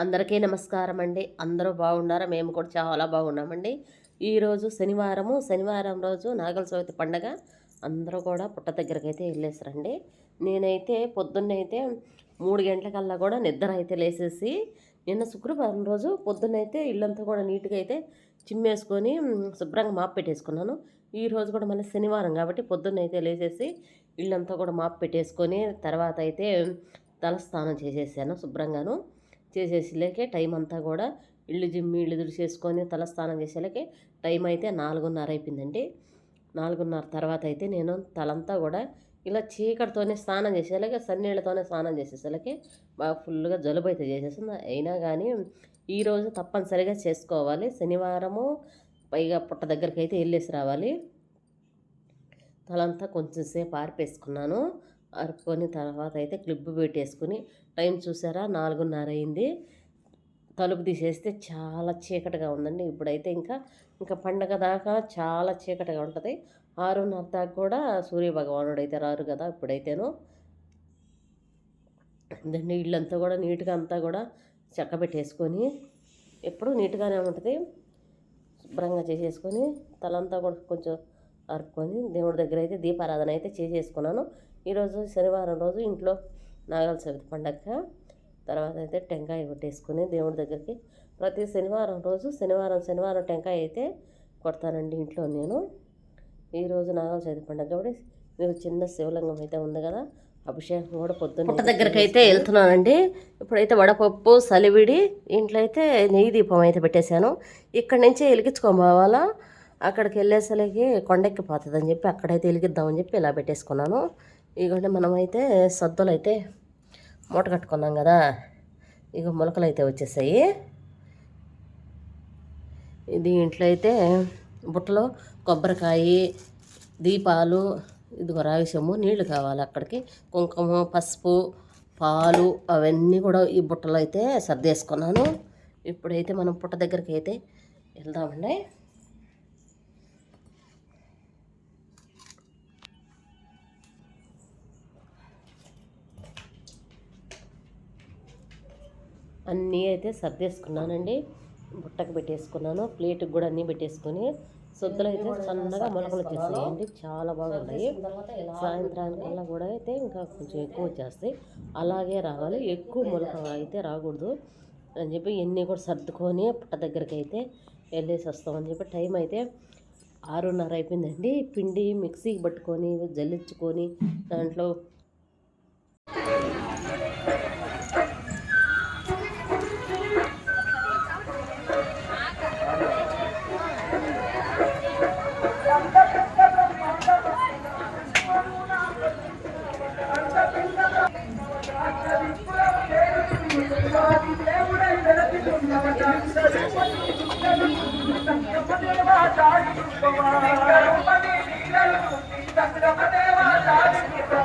అందరికీ నమస్కారం అండి. అందరూ బాగున్నారా? మేము కూడా చాలా బాగున్నామండి. ఈరోజు శనివారము. శనివారం రోజు నాగల చవితి పండగ. అందరూ కూడా పుట్ట దగ్గరికి అయితే వెళ్ళేసారండి నేనైతే పొద్దున్నైతే మూడు గంటలకల్లా కూడా నిద్ర అయితే లేసేసి నిన్న శుక్రవారం రోజు పొద్దున్నైతే ఇల్లంతా కూడా నీట్గా అయితే చిమ్మేసుకొని శుభ్రంగా మాప్ పెట్టేసుకున్నాను. ఈరోజు కూడా మళ్ళీ శనివారం కాబట్టి పొద్దున్నైతే లేచేసి ఇల్లంతా కూడా మాప్ పెట్టేసుకొని తర్వాత అయితే తలస్నానం చేసేసాను శుభ్రంగాను. చేసేసిలేకే టైం అంతా కూడా ఇల్లు జిమ్మి ఇల్లు తుడిచేసుకొని తలస్నానం చేసేలకే టైం అయితే నాలుగున్నర అయిపోయిందండి. నాలుగున్నర తర్వాత అయితే నేను తలంతా కూడా ఇలా చీకటితోనే స్నానం చేసేలాగే సన్నీళ్ళతోనే స్నానం చేసేసరికి బాగా ఫుల్గా జలుబు అయితే చేసేసింది. అయినా కానీ ఈరోజు తప్పనిసరిగా చేసుకోవాలి. శనివారము పైగా పుట్ట దగ్గరికి అయితే వెళ్ళేసి రావాలి. తలంతా కొంచెం సేపు ఆర్పేసుకున్నాను. అరుపుకొని తర్వాత అయితే క్లిప్ పెట్టేసుకుని టైం చూసారా? నాలుగున్నర అయింది. తలుపు తీసేస్తే చాలా చీకటిగా ఉందండి. ఇప్పుడైతే ఇంకా ఇంకా పండగ దాకా చాలా చీకటిగా ఉంటుంది. ఆరున్నర దాకా కూడా సూర్యభగవానుడు అయితే రారు కదా ఇప్పుడైతేను. దాన్ని ఇళ్ళంతా కూడా నీట్గా అంతా కూడా చెక్క పెట్టేసుకొని ఎప్పుడు నీట్గానే ఉంటుంది. శుభ్రంగా చేసేసుకొని తలంతా కూడా కొంచెం అరుపుకొని దేవుడి దగ్గర అయితే దీపారాధన అయితే చేసేసుకున్నాను. ఈరోజు శనివారం రోజు ఇంట్లో నాగల చవితి పండగ. తర్వాత అయితే టెంకాయ కొట్టేసుకుని దేవుడి దగ్గరికి ప్రతి శనివారం రోజు శనివారం శనివారం టెంకాయ అయితే కొడతానండి ఇంట్లో నేను. ఈరోజు నాగల చవితి పండగ కాబట్టి మీకు చిన్న శివలింగం అయితే ఉంది కదా అభిషేకం కూడా పొద్దున్న పుట్ట దగ్గరికి అయితే వెళ్తున్నానండి. ఇప్పుడైతే వడపప్పు సలివిడి ఇంట్లో అయితే నెయ్యి దీపం అయితే పెట్టేశాను. ఇక్కడి నుంచి వెలిగించుకోబోవాలా అక్కడికి వెళ్ళేసరికి కొండెక్కిపోతుందని చెప్పి అక్కడైతే వెలిగిద్దామని చెప్పి ఇలా పెట్టేసుకున్నాను. ఇదిగోండి మనమైతే సద్దలు అయితే మూట కట్టుకున్నాం కదా. ఇక మొలకలు అయితే వచ్చేసాయి. దీంట్లో అయితే బుట్టలో కొబ్బరికాయ దీపాలు ఇదిగో రావిసము నీళ్ళు కావాలి అక్కడికి. కుంకుమ పసుపు పాలు అవన్నీ కూడా ఈ బుట్టలో అయితే సర్దేసుకున్నాను. ఇప్పుడైతే మనం పుట్ట దగ్గరికి అయితే వెళ్దామండి. అన్నీ అయితే సర్దేసుకున్నానండి. బుట్టకు పెట్టేసుకున్నాను. ప్లేట్కి కూడా అన్నీ పెట్టేసుకొని సొద్దులు అయితే సన్నగా మొలకలు వచ్చేసాయండి చాలా బాగున్నాయి. సాయంత్రానికల్లా కూడా అయితే ఇంకా కొంచెం ఎక్కువ వచ్చేస్తాయి. అలాగే రావాలి. ఎక్కువ మొలక అయితే రాకూడదు అని చెప్పి ఎన్ని కూడా సర్దుకొని పుట్ట దగ్గరికి అయితే వెళ్ళేసి వస్తామని చెప్పి టైం అయితే ఆరున్నర అయిపోయిందండి. పిండి మిక్సీకి పట్టుకొని జల్లించుకొని దాంట్లో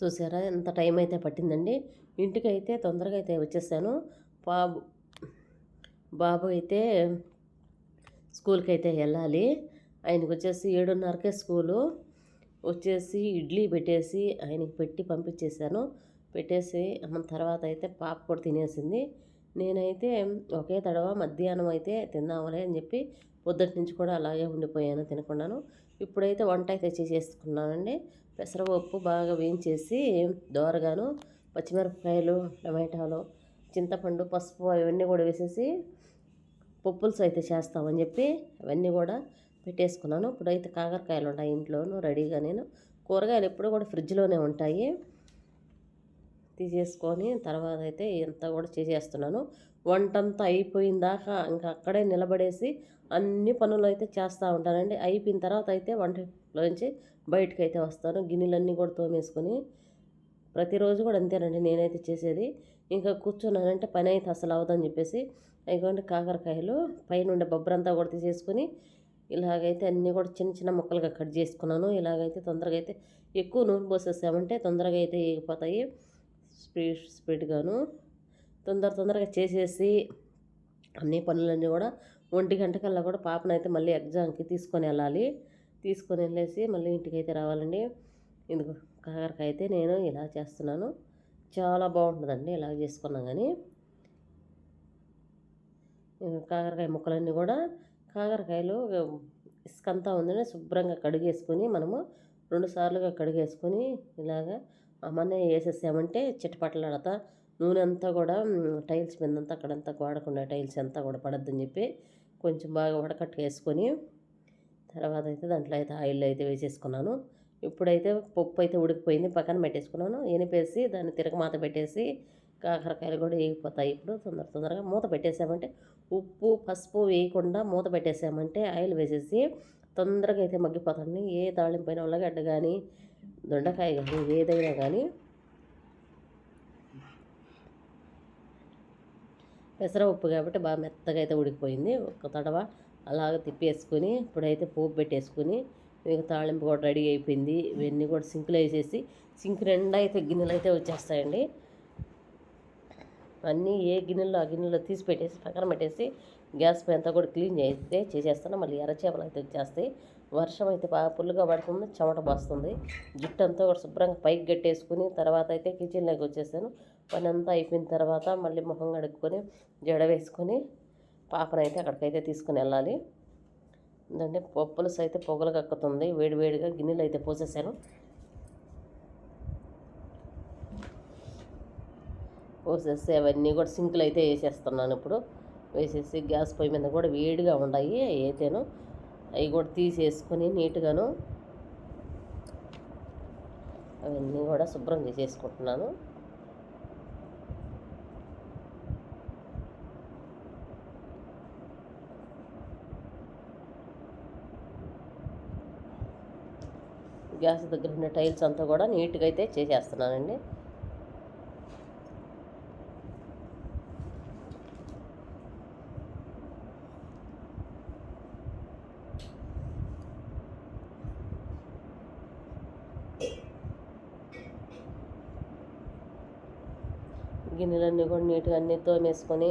చూసారా? ఎంత టైం అయితే పట్టిందండి. ఇంటికి అయితే తొందరగా అయితే వచ్చేసాను. బాబు బాబు అయితే స్కూల్కి అయితే వెళ్ళాలి. ఆయనకు వచ్చేసి ఏడున్నరకే స్కూలు. వచ్చేసి ఇడ్లీ పెట్టేసి ఆయనకి పెట్టి పంపించేశాను. పెట్టేసి తర్వాత అయితే పాప కూడా తినేసింది. నేనైతే ఒకే తడవ మధ్యాహ్నం అయితే తిందామలే అని చెప్పి పొద్దుటి నుంచి కూడా అలాగే ఉండిపోయాను తినకుండాను. ఇప్పుడైతే వంట అయితే చేసేసుకున్నానండి. పెసరపప్పు బాగా వేయించేసి దోరగాను పచ్చిమిరపకాయలు టమాటాలు చింతపండు పసుపు అవన్నీ కూడా వేసేసి పప్పులుసు అయితే చేస్తామని చెప్పి అవన్నీ కూడా పెట్టేసుకున్నాను. ఇప్పుడైతే కాకరకాయలు ఉంటాయి ఇంట్లోనూ రెడీగా నేను. కూరగాయలు ఎప్పుడూ కూడా ఫ్రిడ్జ్లోనే ఉంటాయి. తీసేసుకొని తర్వాత అయితే ఇంత కూడా చేసేస్తున్నాను. వంటంతా అయిపోయిన దాకా ఇంకా అక్కడే నిలబడేసి అన్ని పనులు అయితే చేస్తూ ఉంటానండి. అయిపోయిన తర్వాత అయితే వంటలోంచి బయటకు అయితే వస్తాను. గిన్నెలన్నీ కూడా తోమేసుకొని ప్రతిరోజు కూడా అంతేనండి నేనైతే చేసేది. ఇంకా కూర్చున్నానంటే పని అయితే అసలు అవదని చెప్పేసి అయిపోయింది కాకరకాయలు పైన ఉండే బొబ్బరంతా కూడా తీసేసుకొని ఇలాగైతే అన్నీ కూడా చిన్న చిన్న ముక్కలుగా కట్ చేసుకున్నాను. ఇలాగైతే తొందరగా అయితే ఎక్కువ నూనె పోసేసామంటే తొందరగా అయితే ఎగిపోతాయి స్పీడ్ స్పీడ్గాను తొందర తొందరగా చేసేసి అన్ని పనులన్నీ కూడా ఒంటి గంటకల్లా కూడా పాపనైతే మళ్ళీ ఎగ్జామ్కి తీసుకొని వెళ్ళాలి. తీసుకొని వెళ్ళేసి మళ్ళీ ఇంటికైతే రావాలండి. ఇందుకు కాకరకాయ అయితే నేను ఇలా చేస్తున్నాను. చాలా బాగుంటుందండి ఇలా చేసుకున్నాం కానీ కాకరకాయ ముక్కలన్నీ కూడా కాకరకాయలు ఇసుకంతా ఉందని శుభ్రంగా కడిగేసుకొని మనము రెండు సార్లుగా కడిగేసుకొని ఇలాగా అమ్మనే వేసేసామంటే చిట్టపట్టలాడతా నూనె అంతా కూడా టైల్స్ మీద అంతా అక్కడంతా వాడకుండా టైల్స్ అంతా కూడా పడద్దని చెప్పి కొంచెం బాగా వడకట్టు వేసుకొని తర్వాత అయితే దాంట్లో అయితే ఆయిల్ అయితే వేసేసుకున్నాను. ఇప్పుడైతే పప్పు అయితే ఉడికిపోయింది. పక్కన పెట్టేసుకున్నాను. ఎనిపేసి దాన్ని తిరగమాత పెట్టేసి కాకరకాయలు కూడా వేగిపోతాయి. ఇప్పుడు తొందర తొందరగా మూత పెట్టేసామంటే ఉప్పు పసుపు వేయకుండా మూత పెట్టేసామంటే ఆయిల్ వేసేసి తొందరగా అయితే మగ్గిపోతుంది. ఏ తాళింపైన ఉల్లగడ్డ కానీ దొండకాయ కానీ ఏదైనా కానీ పెసర ఉప్పు కాబట్టి బాగా మెత్తగా అయితే ఉడికిపోయింది. ఒక తడవ అలాగ తిప్పేసుకొని ఇప్పుడైతే పోపు పెట్టేసుకొని ఇక తాళింపు కూడా రెడీ అయిపోయింది. ఇవన్నీ కూడా సింకులో వేసేసి సింక్ నిండా అయితే గిన్నెలు అయితే వచ్చేస్తాయండి. అన్నీ ఏ గిన్నెలో ఆ గిన్నెలో తీసి పెట్టేసి పక్కన పెట్టేసి గ్యాస్ పై అంతా కూడా క్లీన్ చేస్తే చేసేస్తాను. మళ్ళీ ఎర్రచేపలు అయితే వచ్చేస్తాయి. వర్షం అయితే బాగా పుల్లుగా పడుతుంది చెమట పోస్తుంది. జుట్టు అంతా కూడా శుభ్రంగా పైకి గట్టేసుకుని తర్వాత అయితే కిచెన్లోకి వచ్చేసాను. పని అంతా అయిపోయిన తర్వాత మళ్ళీ ముఖం కడుక్కొని జడ వేసుకొని పాపనైతే అక్కడికైతే తీసుకుని వెళ్ళాలి. ఎందుకంటే పప్పులుసు అయితే పొగలు కక్కుతుంది. వేడివేడిగా గిన్నెలు అయితే పోసేసాను. పోసేసి అవన్నీ కూడా సింకులు అయితే వేసేస్తున్నాను ఇప్పుడు. వేసేసి గ్యాస్ పొయ్యి మీద కూడా వేడిగా ఉన్నాయి అయితేను అవి కూడా తీసేసుకొని నీట్గాను అవన్నీ కూడా శుభ్రం చేసేసుకుంటున్నాను. గ్యాస్ దగ్గర ఉన్న టైల్స్ అంతా కూడా నీట్గా అయితే చేసేస్తున్నానండి. గిన్నెలన్నీ కూడా నీట్గా అన్నీ తోమేసుకొని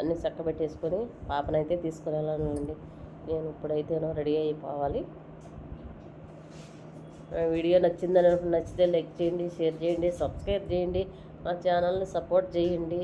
అన్నీ చక్కబెట్టేసుకొని పాపనైతే తీసుకుని వెళ్ళాలండి నేను ఇప్పుడైతేనో రెడీ అయిపోవాలి. వీడియో నచ్చిందని నచ్చితే లైక్ చేయండి షేర్ చేయండి సబ్స్క్రైబ్ చేయండి. మా ఛానల్ని సపోర్ట్ చేయండి.